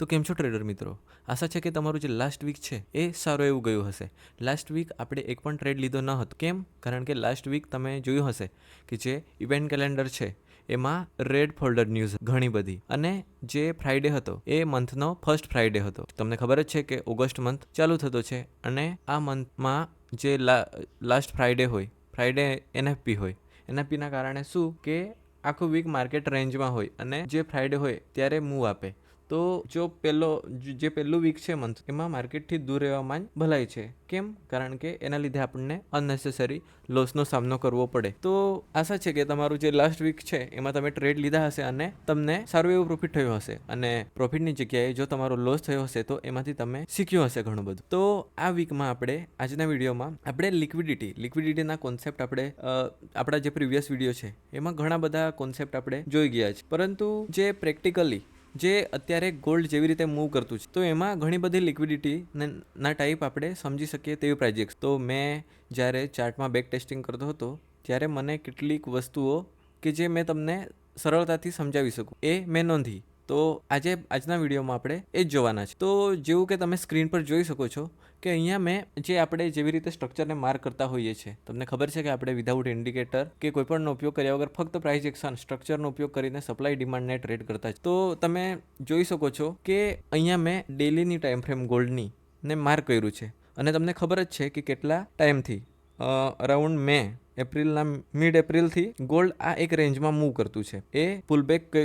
તો કેમ છો ટ્રેડર મિત્રો? આશા છે કે તમારું જે લાસ્ટ વીક છે, એ સારું એવું ગયું હશે. લાસ્ટ વીક આપણે એક પણ ટ્રેડ લીધો ન હતો. કેમ? કારણ કે લાસ્ટ વીક તમે જોયું હશે કે જે ઇવેન્ટ કેલેન્ડર છે, એમાં રેડ ફોલ્ડર ન્યૂઝ ઘણી બધી. અને જે ફ્રાઈડે હતો, એ મંથનો ફર્સ્ટ ફ્રાઈડે હતો. તમને ખબર જ છે કે ઓગસ્ટ મંથ ચાલુ થતો છે અને આ મંથમાં જે લાસ્ટ ફ્રાઈડે હોય ફ્રાઈડે એનએફપી હોય એનએફપીના કારણે શું કે આખું વીક માર્કેટ રેન્જમાં હોય અને જે ફ્રાઈડે હોય, ત્યારે મૂવ આપે. તો જો પહેલો જે પહેલું વીક છે મંથ એમાં માર્કેટથી દૂર રહેવામાં જ ભલાઈ છે. કેમ? કારણ કે એના લીધે આપણને અનનેસેસરી લોસનો સામનો કરવો પડે. તો આશા છે કે તમારું જે લાસ્ટ વીક છે, એમાં તમે ટ્રેડ લીધા હશે અને તમને સારું એવું પ્રોફિટ થયું હશે. અને પ્રોફિટની જગ્યાએ જો તમારો લોસ થયો હશે, તો એમાંથી તમે શીખ્યું હશે ઘણું બધું. તો આ વીકમાં આપણે, આજના વિડીયોમાં આપણે લિક્વિડિટી લિક્વિડિટીના કોન્સેપ્ટ આપણે આપણા જે પ્રીવિયસ વીડિયો છે, એમાં ઘણા બધા કોન્સેપ્ટ આપણે જોઈ ગયા છે. પરંતુ જે પ્રેક્ટિકલી જે અત્યારે ગોલ્ડ જેવી રીતે મૂવ કરતું છે. તો એમાં ઘણી બધી લિક્વિડિટી ના ટાઈપ આપણે સમજી શકીએ તેવી પ્રોજેક્ટ્સ તો મેં જ્યારે ચાર્ટમાં બેક ટેસ્ટિંગ કરતો હતો, ત્યારે મને કેટલીક વસ્તુઓ કે જે મેં તમને સરળતાથી સમજાવી શકું, એ મેં નોંધી. તો આજે, આજના વિડીયોમાં આપણે એ જ જોવાના છે. તો જેવું કે તમે સ્ક્રીન પર જોઈ શકો છો કે અહીંયા મેં જે આપણે જેવી રીતે સ્ટ્રક્ચરને માર્ક કરતા હોઈએ છીએ, તમને ખબર છે કે આપણે વિધાઉટ ઇન્ડિકેટર કે કોઈપણનો ઉપયોગ કર્યા વગર ફક્ત પ્રાઇસ એક્શન સ્ટ્રક્ચરનો ઉપયોગ કરીને સપ્લાય ડિમાન્ડને ટ્રેડ કરતા તો તમે જોઈ શકો છો કે અહીંયા મેં ડેલીની ટાઈમ ફ્રેમ ગોલ્ડની ને માર્ક કર્યું છે. અને તમને ખબર જ છે કે કેટલા ટાઈમથી અરાઉન્ડ મે એપ્રિલના મિડ એપ્રિલથી ગોલ્ડ આ એક રેન્જમાં મૂવ કરતું છે. એ પુલબેક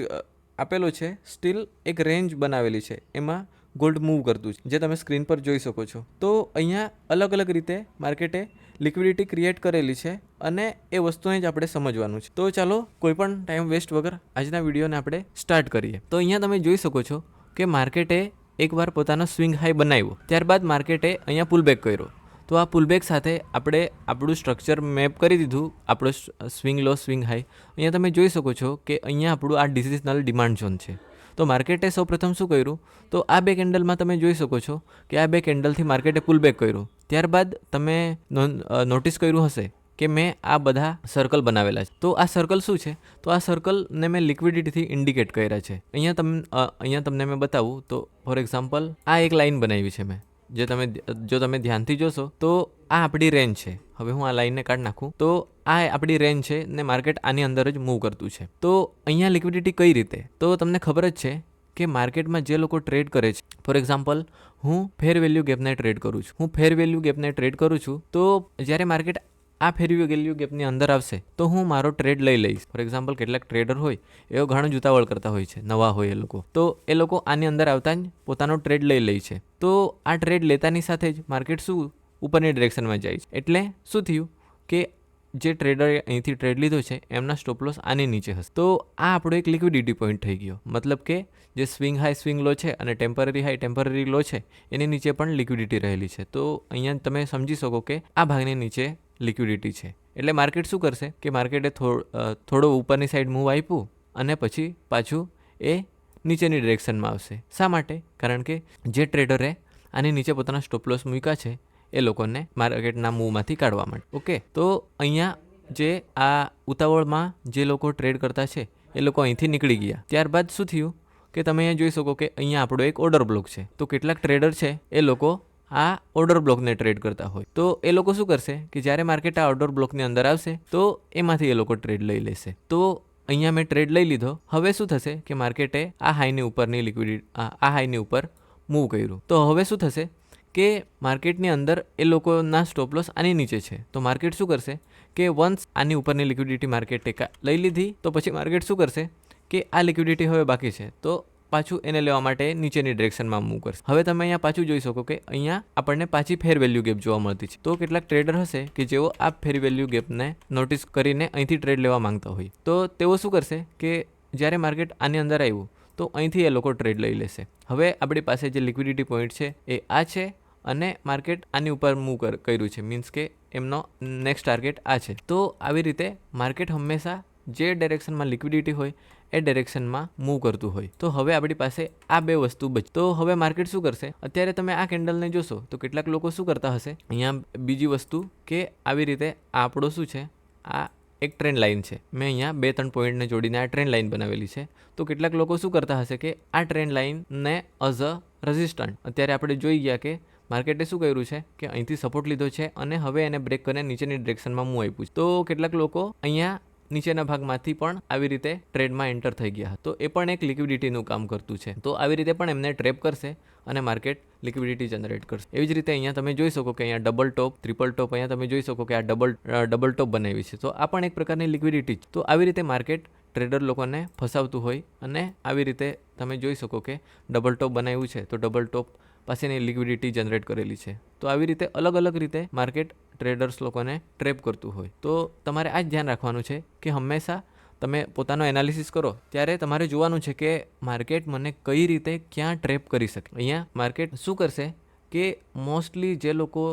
આપેલો છે સ્ટીલ એક રેન્જ બનાવેલી છે. એમાં ગોલ્ડ મૂવ કરતું છે, જે તમે સ્ક્રીન પર જોઈ શકો છો. તો અહીંયા અલગ અલગ રીતે માર્કેટે લિક્વિડિટી ક્રિએટ કરેલી છે અને એ વસ્તુને જ આપણે સમજવાનું છે. તો ચાલો કોઈ પણ ટાઈમ વેસ્ટ વગર આજના વિડીયોને આપણે સ્ટાર્ટ કરીએ. તો અહીંયા તમે જોઈ શકો છો કે માર્કેટે એકવાર પોતાનો સ્વિંગ હાઈ બનાવ્યો, ત્યારબાદ માર્કેટે અહીંયા પુલબેક કર્યો. તો આ પુલબેક સાથે આપણે આપણું સ્ટ્રક્ચર મેપ કરી દીધું, આપણો સ્વિંગ લો સ્વિંગ હાઈ અહીંયા તમે જોઈ શકો છો કે અહીંયા આપણું આ ડિસિઝનલ ડિમાન્ડ ઝોન છે. તો માર્કેટે સૌપ્રથમ શું કર્યું? તો આ બે કેન્ડલમાં તમે જોઈ શકો છો કે આ બે કેન્ડલથી માર્કેટે પુલબેક કર્યું. ત્યારબાદ તમે નોટિસ કર્યું હશે કે મેં આ બધા સર્કલ બનાવેલા છે. તો આ સર્કલ શું છે? તો આ સર્કલને મેં લિક્વિડિટીથી ઇન્ડિકેટ કર્યા છે. અહીંયા તમ અહીંયા તમને મેં બતાવું. તો ફોર એક્ઝામ્પલ આ એક લાઇન બનાવી છે મેં. જે તમે, જો તમે ધ્યાનથી જોશો, તો આ આપણી રેન્જ છે. હવે હું આ લાઈનને કાઢી નાખું. તો આ આપણી રેન્જ છે ને માર્કેટ આની અંદર જ મૂવ કરતું છે. તો અહીંયા લિક્વિડિટી કઈ રીતે? તો તમને ખબર જ છે કે માર્કેટમાં જે લોકો ટ્રેડ કરે છે ફોર એક્ઝામ્પલ હું ફેર વેલ્યુ ગેપને ટ્રેડ કરું છું. હું ફેર વેલ્યુ ગેપને ટ્રેડ કરું છું, તો જ્યારે માર્કેટ આ ફેર વેલ્યુ ગેપની અંદર આવશે, તો હું મારો ટ્રેડ લઈ લઈશ. ફોર એક્ઝામ્પલ કેટલાક ટ્રેડર હોય, એઓ ઘણું જૂતાવળ કરતા હોય છે, નવા હોય એ લોકો. તો એ લોકો આની અંદર આવતા જ પોતાનો ટ્રેડ લઈ લે છે. તો આ ટ્રેડ લેતાની સાથે જ માર્કેટ શું ઉપરની ડિરેક્શનમાં જાય છે? એટલે શું થયું? કે જે ટ્રેડરે અહીંથી ટ્રેડ લીધો છે, એમના સ્ટોપ લોસ આની નીચે હશે. તો આ આપણો એક લિક્વિડિટી પોઈન્ટ થઈ ગયો. મતલબ કે જે સ્વિંગ હાઈ સ્વિંગ લો છે અને ટેમ્પરરી હાઈ ટેમ્પરરી લો છે, એની નીચે પણ લિક્વિડિટી રહેલી છે. તો અહીંયા તમે સમજી શકો કે આ ભાગની નીચે લિક્વિડિટી છે. એટલે માર્કેટ શું કરશે? કે માર્કેટે થોડો ઉપરની સાઈડ મૂવ આપ્યું અને પછી પાછું એ નીચેની ડિરેક્શનમાં આવશે. શા માટે? કારણ કે જે ટ્રેડરે આની નીચે પોતાના સ્ટોપ લોસ મૂક્યા છે એ લોકોને માર્કેટના મૂવમાંથી કાઢવા માટે. ઓકે? તો અહીંયા જે આ ઉતાવળમાં જે લોકો ટ્રેડ કરતા છે, એ લોકો અહીંથી નીકળી ગયા. ત્યારબાદ શું થયું? કે તમે અહીંયા જોઈ શકો કે અહીંયા આપણો એક ઓર્ડર બ્લોક છે. તો કેટલાક ટ્રેડર છે, એ લોકો આ ઓર્ડર બ્લોકને ટ્રેડ કરતા હોય. તો એ લોકો શું કરશે કે જ્યારે માર્કેટ આ ઓર્ડર બ્લોકની અંદર આવશે, તો એમાંથી એ લોકો ટ્રેડ લઈ લેશે. તો અહીંયા મેં ટ્રેડ લઈ લીધો. હવે શું થશે કે માર્કેટે આ હાઈની ઉપરની લિક્વિડિટી આ હાઈની ઉપર મૂવ કર્યું. તો હવે શું થશે? કે માર્કેટની અંદર એ લોકોના સ્ટોપ લોસ આની નીચે છે. તો માર્કેટ શું કરશે? કે વન્સ આની ઉપરની લિક્વિડિટી માર્કેટે લઈ લીધી, તો પછી માર્કેટ શું કરશે? કે આ લિક્વિડિટી હવે બાકી છે. તો પાછું એને લેવા માટે નીચેની ડિરેક્શનમાં મૂવ કરશે. હવે તમે અહીંયા પાછું જોઈ શકો કે અહીંયા આપણને પાછી ફેર વેલ્યુ ગેપ જોવા મળતી છે. તો કેટલાક ટ્રેડર હશે કે જેઓ આ ફેર વેલ્યુ ગેપને નોટિસ કરીને અહીંથી ટ્રેડ લેવા માંગતા હોય. તો તેઓ શું કરશે? કે જ્યારે માર્કેટ આની અંદર આવ્યું, તો અહીંથી એ લોકો ટ્રેડ લઈ લેશે. હવે આપણી પાસે જે લિક્વિડિટી પોઈન્ટ છે એ આ છે. અને માર્કેટ આની ઉપર મૂવ કર, કર્યું છે. મીન્સ કે એમનો નેક્સ્ટ ટાર્ગેટ આ છે. તો આવી રીતે માર્કેટ હંમેશા જે ડાયરેક્શનમાં લિક્વિડિટી હોય, એ ડાયરેક્શનમાં મૂવ કરતું હોય. તો હવે આપણી પાસે આ બે વસ્તુ બચ, તો હવે માર્કેટ શું કરશે? અત્યારે તમે આ કેન્ડલને જોશો, તો કેટલાક લોકો શું કરતા હશે? અહીંયા બીજી વસ્તુ કે આવી રીતે આપણો શું છે? આ એક ટ્રેન્ડ લાઇન છે. મેં અહીંયા બે ત્રણ પોઈન્ટને જોડીને આ ટ્રેન્ડ લાઇન બનાવેલી છે. તો કેટલાક લોકો શું કરતા હશે કે આ ટ્રેન્ડ લાઇનને અઝ અ રેઝિસ્ટન્ટ અત્યારે આપણે જોઈ ગયા કે માર્કેટે શું કર્યું છે કે અહીંથી સપોર્ટ લીધો છે અને હવે એને બ્રેક કરીને નીચેની ડિરેક્શનમાં મૂવ આપ્યું છે. તો કેટલાક લોકો અહીંયા નીચેના ભાગમાંથી પણ આવી રીતે ટ્રેડમાં એન્ટર થઈ ગયા. તો એ પણ એક લિક્વિડિટીનું કામ કરતું છે. તો આવી રીતે પણ એમને ટ્રેપ કરશે અને માર્કેટ લિક્વિડિટી જનરેટ કરશે. એવી જ રીતે અહીંયા તમે જોઈ શકો કે અહીંયા ડબલ ટોપ ટ્રિપલ ટોપ અહીંયા તમે જોઈ શકો કે આ ડબલ ડબલ ટોપ બનાવી છે. તો આ પણ એક પ્રકારની લિક્વિડિટી તો આવી રીતે માર્કેટ ટ્રેડર લોકોને ફસાવતું હોય અને આવી રીતે તમે જોઈ શકો કે ડબલ ટોપ બનાવ્યું છે. તો ડબલ ટોપ પાસેની લિક્વિડિટી જનરેટ કરેલી છે. તો આવી રીતે અલગ અલગ રીતે માર્કેટ ટ્રેડર્સ લોકોને ટ્રેપ કરતું હોય. તો તમારે આ જ ધ્યાન રાખવાનું છે કે હંમેશા તમે પોતાનો એનાલિસિસ કરો. ત્યારે તમારે જોવાનું છે કે માર્કેટ મને કઈ રીતે ક્યાં ટ્રેપ કરી શકે. અહીંયા માર્કેટ શું કરશે? કે મોસ્ટલી જે લોકો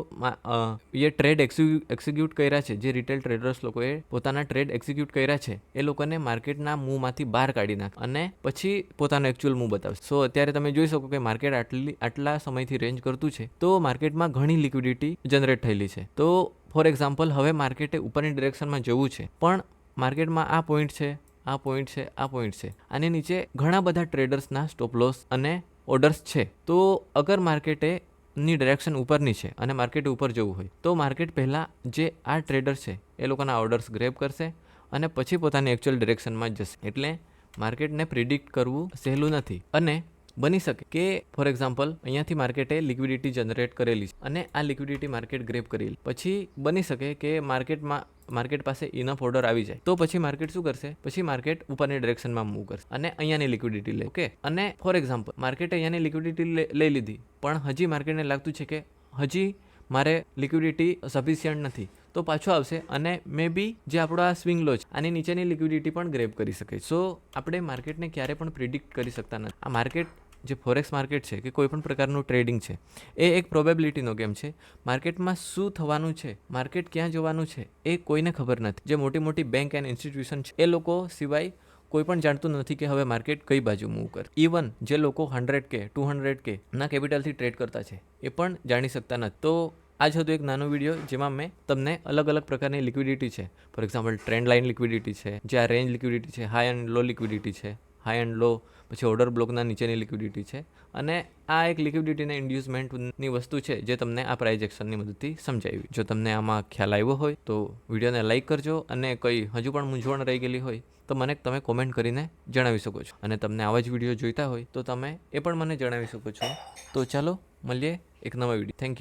એ ટ્રેડ એક્ઝિક્યુટ કર્યા છે, જે રિટેલ ટ્રેડર્સ લોકોએ પોતાના ટ્રેડ એક્ઝિક્યુટ કર્યા છે, એ લોકોને માર્કેટના મૂવમાંથી બહાર કાઢી નાખ અને પછી પોતાનો એકચ્યુઅલ મૂવ બતાવશે સો, અત્યારે તમે જોઈ શકો કે માર્કેટ આટલી, આટલા સમયથી રેન્જ કરતું છે, તો માર્કેટમાં ઘણી લિક્વિડિટી જનરેટ થયેલી છે. તો, ફોર એક્ઝામ્પલ, હવે માર્કેટે ઉપરની ડિરેક્શનમાં જવું છે, પણ માર્કેટમાં આ પોઈન્ટ છે, આ પોઈન્ટ છે, આ પોઈન્ટ છે, આની નીચે ઘણા બધા ટ્રેડર્સના સ્ટોપ લોસ અને ઓર્ડર્સ છે. તો, અગર માર્કેટે ની ડિરેક્શન ઉપરની છે અને માર્કેટ ઉપર જવું હોય. તો માર્કેટ પહેલાં જે આ ટ્રેડર છે, એ લોકોના ઓર્ડર્સ ગ્રેબ કરશે અને પછી પોતાની એકચ્યુઅલ ડિરેક્શનમાં જશે. એટલે માર્કેટને પ્રિડિક્ટ કરવું સહેલું નથી અને બની શકે કે ફોર એક્ઝામ્પલ અહીંયાથી માર્કેટે લિક્વિડિટી જનરેટ કરેલી છે અને આ લિક્વિડિટી માર્કેટ ગ્રેપ કરેલી. પછી બની શકે કે માર્કેટમાં માર્કેટ પાસે ઇનફ ઓર્ડર આવી જાય, તો પછી માર્કેટ શું કરશે? પછી માર્કેટ ઉપરની ડિરેક્શનમાં મૂવ કરશે અને અહીંયાની લિક્વિડિટી લે. ઓકે અને ફોર એક્ઝામ્પલ માર્કેટે અહીંયાની લિક્વિડિટી લઈ લીધી, પણ હજી માર્કેટને લાગતું છે કે હજી મારે લિક્વિડિટી સફિશિયન્ટ નથી, તો પાછો આવશે અને મે બી જે આપણો આ સ્વિંગ લો છે, આની નીચેની લિક્વિડિટી પણ ગ્રેપ કરી શકે. સો આપણે માર્કેટને ક્યારે પણ પ્રિડિક્ટ કરી શકતા નથી. આ માર્કેટ જે ફોરેક્સ માર્કેટ છે, કે કોઈપણ પ્રકારનું ટ્રેડિંગ છે, એ એક પ્રોબેબિલિટીનો ગેમ છે. માર્કેટમાં શું થવાનું છે માર્કેટ ક્યાં જવાનું છે, એ કોઈને ખબર નથી. જે મોટી મોટી બેંક એન્ડ ઇન્સ્ટિટ્યુશન છે, એ લોકો સિવાય કોઈ પણ જાણતું નથી કે હવે માર્કેટ કઈ બાજુ મૂવ કરે. ઇવન જે લોકો હંડ્રેડ કે ટુ હંડ્રેડ કે ના કેપિટલથી ટ્રેડ કરતા છે, એ પણ જાણી શકતા નથી. તો આ જ હતું એક નાનો વીડિયો જેમાં મેં તમને અલગ અલગ પ્રકારની લિક્વિડિટી છે. For example trend line liquidity છે, જે આ રેન્જ લિક્વિડિટી છે હાઈ એન્ડ લો લિક્વિડિટી છે. હાઈ એન્ડ લો પછી ઓર્ડર બ્લોકના નીચેની લિક્વિડિટી છે. અને આ એક લિક્વિડિટીના ઇન્ડ્યુસમેન્ટની વસ્તુ છે જે તમને આ પ્રાઇઝ એક્શનની મદદથી સમજાવી. જો તમને આમાં ખ્યાલ આવ્યો હોય તો વિડીયોને લાઇક કરજો અને કંઈ હજુ પણ મૂંઝવણ રહી ગયેલી હોય તો મને તમે કોમેન્ટ કરીને જણાવી શકો છો. અને તમને આવા જ વીડિયો જોઈતા હોય તો તમે એ પણ મને જણાવી શકો છો. તો ચાલો, મળીએ એક નવા વીડિયો. Thank you